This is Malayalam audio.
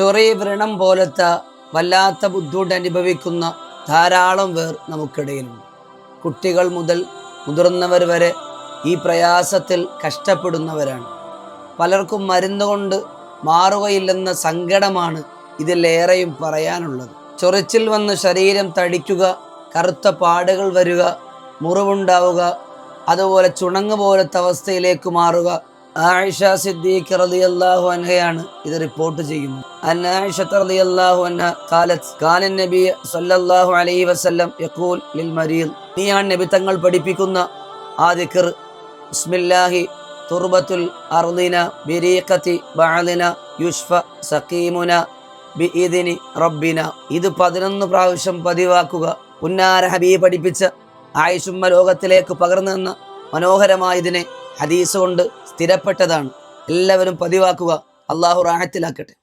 ചൊറി വ്രണം പോലത്തെ വല്ലാത്ത ബുദ്ധിമുട്ട് അനുഭവിക്കുന്ന ധാരാളം പേർ നമുക്കിടയിലുണ്ട്. കുട്ടികൾ മുതൽ മുതിർന്നവർ വരെ ഈ പ്രയാസത്തിൽ കഷ്ടപ്പെടുന്നവരാണ്. പലർക്കും മരുന്ന് കൊണ്ട് മാറുകയില്ലെന്ന സങ്കടമാണ് ഇതിലേറെയും പറയാനുള്ളത്. ചൊറിച്ചിൽ വന്ന് ശരീരം തടിക്കുക കറുത്ത പാടുകൾ വരിക മുറിവുണ്ടാവുക അതുപോലെ ചുണങ്ങ് പോലത്തെ അവസ്ഥയിലേക്ക് മാറുക ആയിഷ സിദ്ദീഖ് റളിയല്ലാഹു അൻഹയാണ് ഇത് റിപ്പോർട്ട് ചെയ്യുന്നത്. റളിയല്ലാഹു അൻഹ സല്ലല്ലാഹു അലൈഹി വസല്ലം യഖൂൽ ലിൽ മരീദ്. നീയാണ് നബി തങ്ങൾ പഠിപ്പിക്കുന്ന ആ ബിസ്മില്ലാഹി യുഷ്ഫ റബ്ബിന. ഇത് പതിനൊന്ന് പ്രാവശ്യം പതിവാക്കുക. പുന്നാര ഹബീബ് പഠിപ്പിച്ച ആയിഷുമ്മ ലോകത്തിലേക്ക് പകർന്നു തന്ന മനോഹരമായ ഇതിനെ ഹദീസ് കൊണ്ട് സ്ഥിരപ്പെട്ടതാണ്. എല്ലാവരും പതിവാക്കുക. അള്ളാഹു റാഹത്തിലാക്കട്ടെ.